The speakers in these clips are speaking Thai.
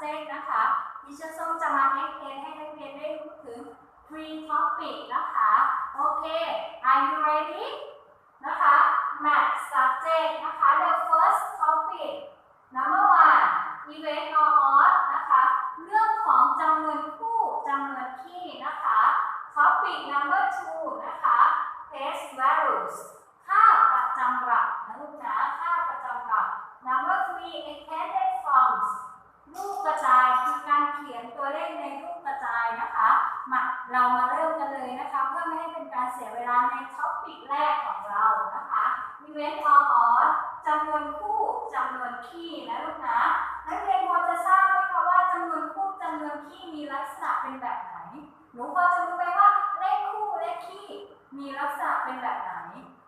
subject นะคะ ดิฉันส้มจะมาให้เรียนให้นักเรียนได้รู้ถึง three topic นะคะ โอเค are you ready นะคะ math subject นะคะ the first topic number one event or odd นะคะ เรื่องของจำนวนคู่จำนวนคี่นะคะ topic number two นะคะ place values ค่าประจำหลักนะลูกนะ ค่าประจำหลัก number three extended forms รูปกระจายคือการเขียนตัวเลขในรูปกระจายนะคะ มา เรามาเริ่มกันเลยนะคะ เพื่อไม่ให้เป็นการเสียเวลาในท็อปิกแรกของเรานะคะ event or odd จำนวนคู่จำนวนคี่นะลูกนะนักเรียนพอจะทราบไหมคะว่าจำนวนคู่จำนวนคี่มีลักษณะเป็นแบบไหนหนูพอจะรู้ไหมว่าเลขคู่เลขคี่มีลักษณะเป็นแบบไหน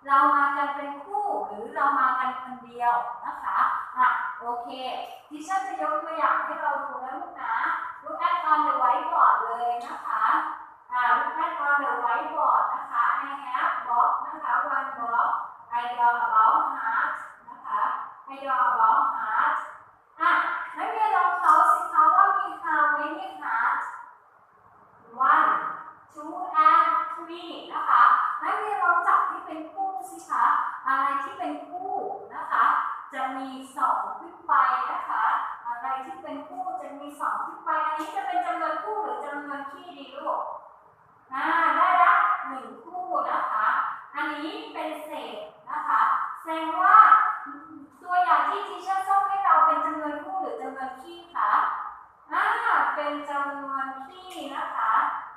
เรามากันเป็นคู่หรือเรามากันคนเดียวนะคะอะโอเคดิฉันจะยกตัวอย่างให้เราดูนะลูกนะ look at on the whiteboard เลยนะคะอ่า look at on the whiteboard นะคะ I have block นะคะ one block I draw about heart นะคะ I draw about heart อะนักเรียนลองเขาสิคะว่ามี how many hearts one two and three นะคะนักเรียนลองจับที่เป็นคู่สิคะอะไรที่เป็นคู่นะคะ จะมีสองขึ้นไปนะคะ อะไรที่เป็นคู่จะมีสองขึ้นไปอันนี้จะเป็นจำนวนคู่หรือจำนวนคี่ดีลูก อ่า ได้ละหนึ่งคู่นะคะ อั นี้เป็นเศษนะคะแสดงว่าตัวอย่างที่ทีเชอร์ส่งให้เราเป็นจำนวนคู่หรือจำนวนคี่คะอ่าเป็นจำนวนคี่นะคะ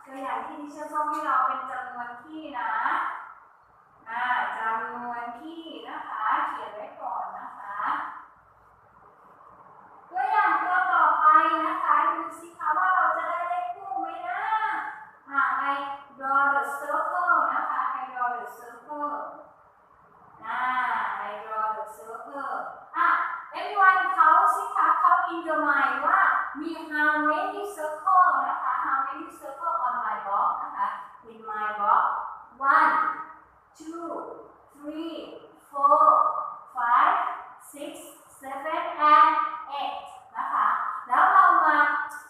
ตัวอย่างที่ทีเชอร์ส่งให้เราเป็นจำนวนคี่นะอ่าจำนวนที่นะคะ เขียนไว้ก่อนนะคะตัวอย่างตัวต่อไปนะคะดูสิคะว่าเราจะได้เลขคู่ไหมนะอ่า I draw the circle นะคะ I draw the circle อ่า I draw the circle อะ everyone เขาสิคะเขา in your mind ว่ามี how many circle นะคะ how many circle on my box นะคะ in my box one two, three, four, five, six, seven, and eight นะคะ แล้วเรามา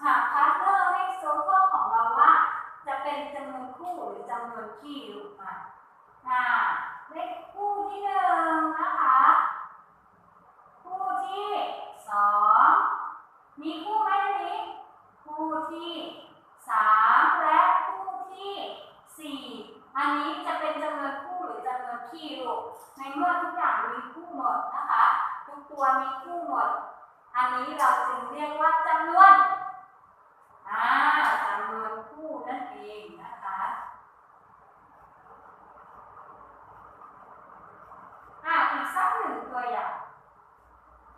หาพาร์ทเนอร์ให้โซเคิลของเราว่า จะเป็นจำนวนคู่หรือจำนวนคี่ลูกมาอ่าเลขคู่ที่หนึ่งนะคะ คู่ที่สองมีคู่ไหมอันนี้ คู่ที่สามและคู่ที่สี่ อันนี้จะเป็นจำนวนคู่หรือจำนวนคี่ลูก ในเมื่อทุกอย่างมีคู่หมดนะคะ ทุกตัวมีคู่หมด อันนี้ เราจึงเรียกว่าจำนวนอ่าจำนวนคู่นั่นเองนะคะอ่าอีกสักหนึ่งตัวอย่าง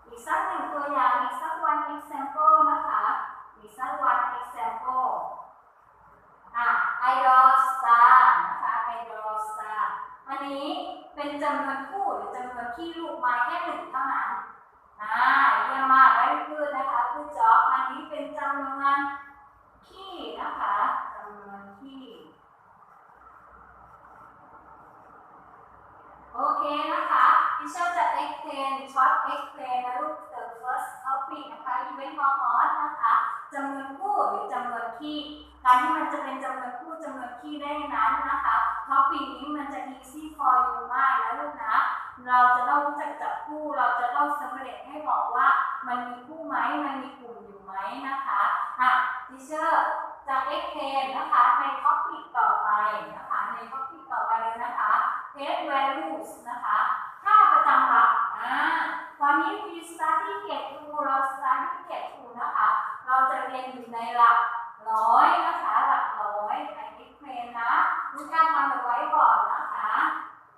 อีกสักหนึ่งตัวอย่าง อีกสักวัน example นะคะ อีกสักวัน example อะ I draw star นะคะ I draw star อันนี้เป็นจำนวนคู่หรือจำนวนที่ลูกมาแค่หนึ่งเท่านั้น อ่าเคือนะคะคือจอบอันนี้เป็นจำนวนที่นะคะจำนวนที่โอเคนะคะดิฉันจะ explain short explain นะลูก the first topic นะคะ event or odd นะคะจำนวนคู่หรือจำนวนคี่การที่มันจะเป็นจำนวนคู่จำนวนคี่ได้นั้นนะคะท็อปิกนี้มันจะ easy for you มากนะลูกนะ เราจะต้องรู้จักจับคู่ เราจะต้องสำเร็จให้บอกว่า มันมีคู่ไหมมันมีกลุ่มอยู่ไหมนะคะอะดิเชอร์จะเอ็กเทนนะคะในท็อปิกต่อไปนะคะในท็อปิกต่อไปเลยนะคะเทสแวลูสนะคะค่าประจำหลักอ่าวันนี้ we study get to เรา study get to นะคะ เราจะเรียนอยู่ในหลักร้อยนะคะ หลักร้อยไอ explain นะดูการทำเอาไว้ก่อนนะคะ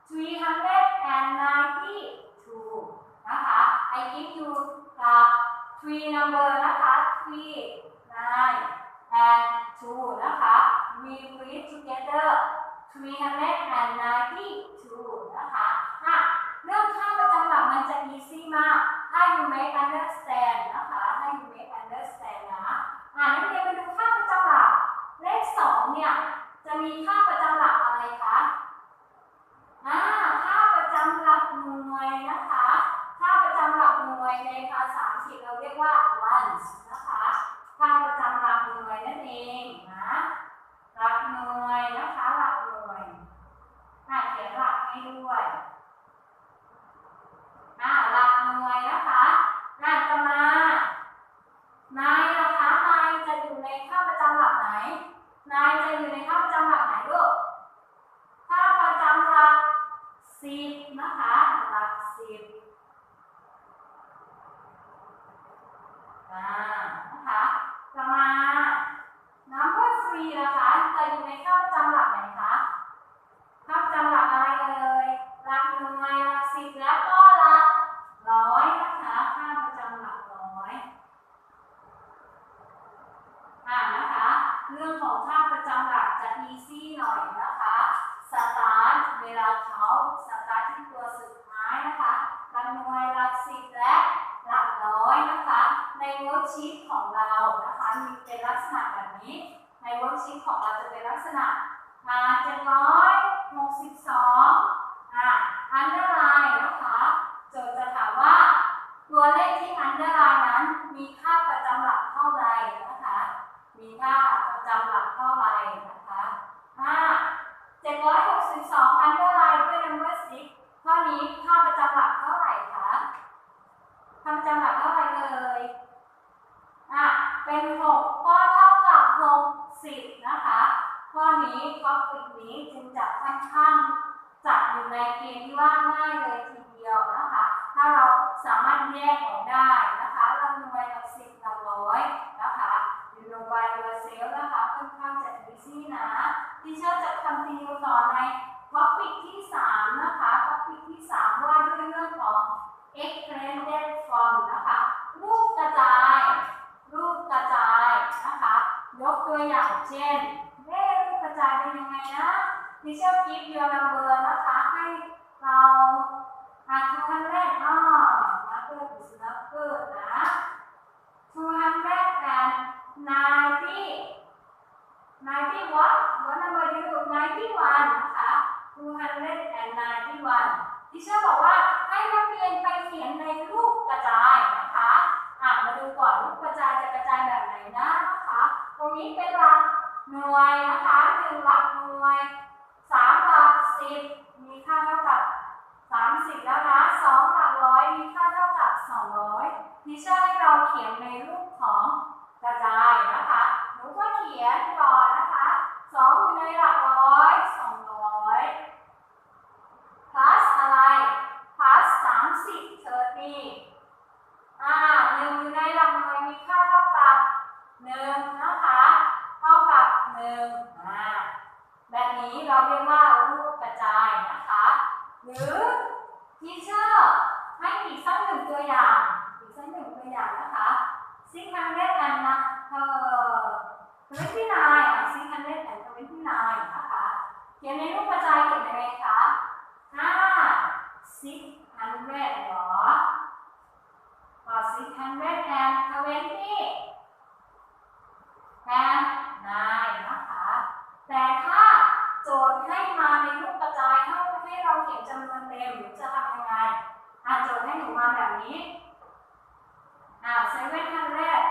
392 นะคะ I give you the three number นะคะ three nine and two นะคะ we read together 392นะคะอะเรื่องค่าประจำหลักมันจะ easy มาก ถ้า you make understand นะคะ ถ้า you make understand นะอ่านักเรียนไปดูค่าประจำหลัก เลขสองเนี่ย จะมีค่าประจำหลักอะไรคะอ่าค่าประจำหลักหน่วยนะคะค่าประจำหลักหน่วยในภาษาอังกฤษเราเรียกว่า ones นะคะด้วยนั่นเองอ่าหลักหน่วยนะคะน่าจะมานายนะคะนายจะอยู่ในค่าประจำหลักไหน นายจะอยู่ในค่าประจำหลักไหนลูก ค่าประจำหลักสิบนะคะ หลักสิบอ่านะคะต่อมา number three นะคะจะอยู่ในค่าประจำหลักไหนคะค่าประจำหลักอะไรเอ่ย หลักหน่วยหลักสิบแล้วก็หลักร้อยนะคะ ค่าประจำหลักร้อย อ่านะคะ เรื่องของค่าประจำหลักจะ easy หน่อยนะคะ start เวลาเขาสตาร์ทที่ตัวสุดท้ายนะคะหลักหน่วยหลักสิบและหลักร้อยนะคะ ในโน้ตชีตของเรานะคะมีเป็นลักษณะแบบนี้ ในเวิร์กชีตของเราจะเป็นลักษณะอ่าเจ็ดร้อยหกสิบสองอ่า underline นะคะโจทย์จะถามว่า ตัวเลขที่ underline นั้นมีค่าประจำหลักเท่าใดนะคะ มีค่าประจำหลักเท่าไหร่นะคะอ่า762 underline ด้วย number 6ข้อนี้ค่าประจำหลักเท่าไหร่คะ ค่าประจำหลักเท่าไหร่เอ่ยอะเป็น6ก็เท่ากับ60นะคะข้อนี้ท็อปิกนี้จึงจะค่อนข้างจัดอยู่ในเกณฑ์ที่ว่าง่ายเลยทีเดียวนะคะ ถ้าเราสามารถแยกออกได้นะคะเราหน่วยกับสิบกับร้อยนะคะอยู่ลงไปเวอร์เซลนะคะค่อนข้างจะอีซี่นะทีเชื่อจะคอนติเนียต่อในท็อปิกที่ 3 นะคะท็อปิกที่ 3 ว่าด้วยเรื่องของ extended form นะคะ รูปกระจาย รูปกระจายนะคะ ยก ตัวอย่างเช่นเอ๊ะรูปกระจายเป็นยังไงนะทีเชื่อกิฟต์ยูนัมเบอร์นะคะให้เราอาทุกขั้นแรกอ๋อมาเกิดอิสระเกิดนะ290 90 what what number do you 91นะคะ291ที่เชื่อบอกว่าให้นักเรียนไปเขียนในรูปกระจายนะคะ อะมาดูก่อนรูปกระจายจะกระจายแบบไหนนะนะคะ ต รงนี้เป็นหลักหน่วยนะคะหนึ่งหลักหน่วยสามหลักสิบมีค่าเท่ากับสามสิบแล้วนะสองหลักร้อยมีค่าเท่ากับสองร้อยทีชอร์ให้เราเขียนในรูปของกระจายนะคะหนูก็เขียนก่อนนะคะสองอยู่ในหลักร้อยสองร้อย plus อะไร plus สามสิบเทอร์ตี้อ่าหนึ่งอยู่ในหลักหน่วยมีค่าเท่ากับหนึ่งนะคะ เท่ากับ หนึ่งอ่าแบบนี้เราเรียกว่ารูปกระจายนะคะ หรือทีเชอร์ให้อีกสักหนึ่งตัวอย่างอีกสักหนึ่งตัวอย่างนะคะ ซิคังเดตแอนนะเออทเวนตี้นายอะซิคันเดตแอนทเวนตี้นายนะคะ เขียนในรูปกระจายเขียนยังไงคะห้า six hundred หรอพอ six hundred and twenty and nine นะคะ แต่ถ้าโจทย์ให้มาในรูปกระจายให้ให้เราเขียนจำนวนเต็มหรือจะทำยังไงอะโจทย์ให้ หนูมาแบบนี้อ่า seven hundred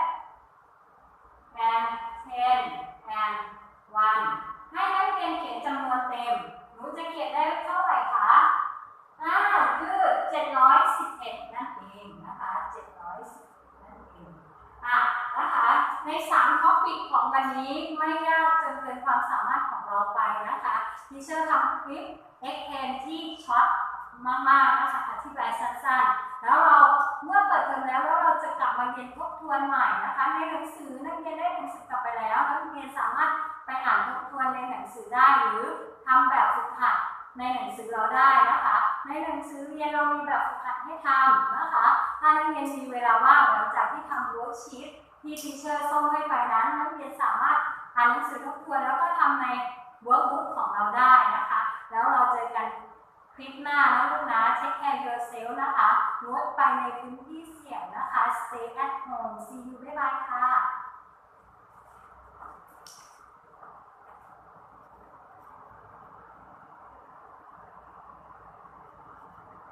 and ten and one ให้นักเรียนเขียนจำนวนเต็ม หนูจะเขียนได้เท่าไหร่คะอ่าคือ711นั่นเองนะคะ711นั่นเองอะนะคะ ใน3ท็อปิกของวันนี้ไม่ยากจนเกินความสามารถของเราไปนะคะทิเชอร์ทำคลิป x n ที่ช็อตมากๆนะคะอธิบายสั้นๆ แล้วเรา เมื่อเปิดเทอมแล้วแล้วเราจะกลับมาเรียนทบทวนใหม่นะคะ ในหนังสือนักเรียนได้หนังสือกลับไปแล้วนักเรียนสามารถไปอ่านทบทวนในหนังสือได้หรือทำแบบฝึกหัดในหนังสือเราได้นะคะ ในหนังสือเรียนเรามีแบบฝึกหัดให้ทำนะคะ ถ้านักเรียนมีเวลาว่างหลังจากที่ทำเวิร์กชีตที่ทีเชอร์ส่งให้ไปนั้นนักเรียนสามารถอ่านหนังสือทบทวนแล้วก็ทำในเวิร์กบุ๊กของเราได้นะคะ แล้วเราเจอกันคลิปหน้านะลูกนะ Take care yourself นะคะ งดไปในพื้นที่เสี่ยงนะคะ Stay at home see you bye bye ค่ะ